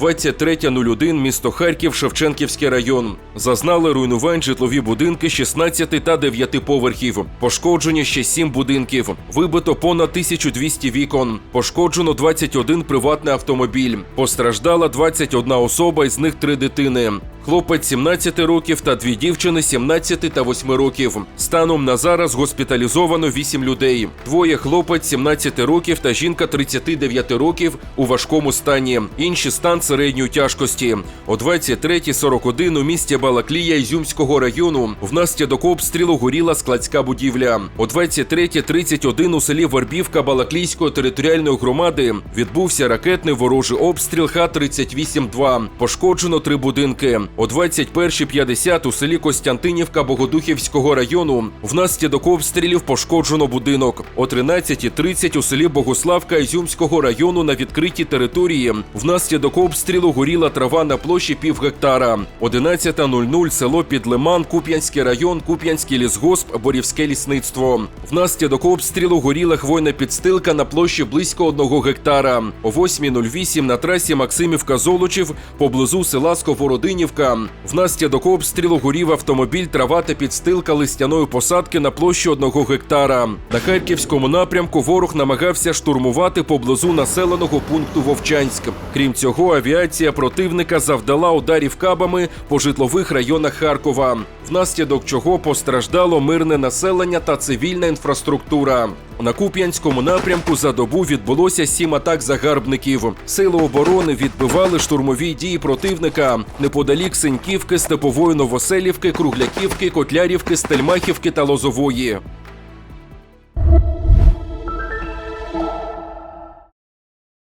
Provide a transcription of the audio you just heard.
23.01 місто Харків, Шевченківський район. Зазнали руйнувань житлові будинки 16 та 9 поверхів. Пошкоджені ще 7 будинків. Вибито понад 1200 вікон. Пошкоджено 21 приватний автомобіль. Постраждала 21 особа, із них 3 дитини. Хлопець 17 років та дві дівчини 17 та 8 років. Станом на зараз госпіталізовано 8 людей. Двоє хлопець 17 років та жінка 39 років у важкому стані. Інші стан середньої тяжкості. О 23.41 у місті Балаклія Ізюмського району внаслідок обстрілу горіла складська будівля. О 23.31 у селі Вербівка Балаклійської територіальної громади відбувся ракетний ворожий обстріл Х-38-2. Пошкоджено три будинки. О 21.50 у селі Костянтинівка Богодухівського району внаслідок обстрілів пошкоджено будинок. О 13.30 у селі Богославка Ізюмського району на відкритій території внаслідок обстрілу горіла трава на площі пів гектара. 11.00 село Підлиман, Куп'янський район, Куп'янський лісгосп, Борівське лісництво. Внаслідок обстрілу горіла хвойна підстилка на площі близько одного гектара. О 8.08 на трасі Максимівка Золочів поблизу села Сковородинівка. Внаслідок обстрілу горів автомобіль, трава та підстилка листяної посадки на площі одного гектара. На харківському напрямку ворог намагався штурмувати поблизу населеного пункту Вовчанськ. Крім цього, авіація противника завдала ударів кабами по житлових районах Харкова, внаслідок чого постраждало мирне населення та цивільна інфраструктура. На Куп'янському напрямку за добу відбулося сім атак загарбників. Сили оборони відбивали штурмові дії противника неподалік Синьківки, Степової Новоселівки, Кругляківки, Котлярівки, Стельмахівки та Лозової.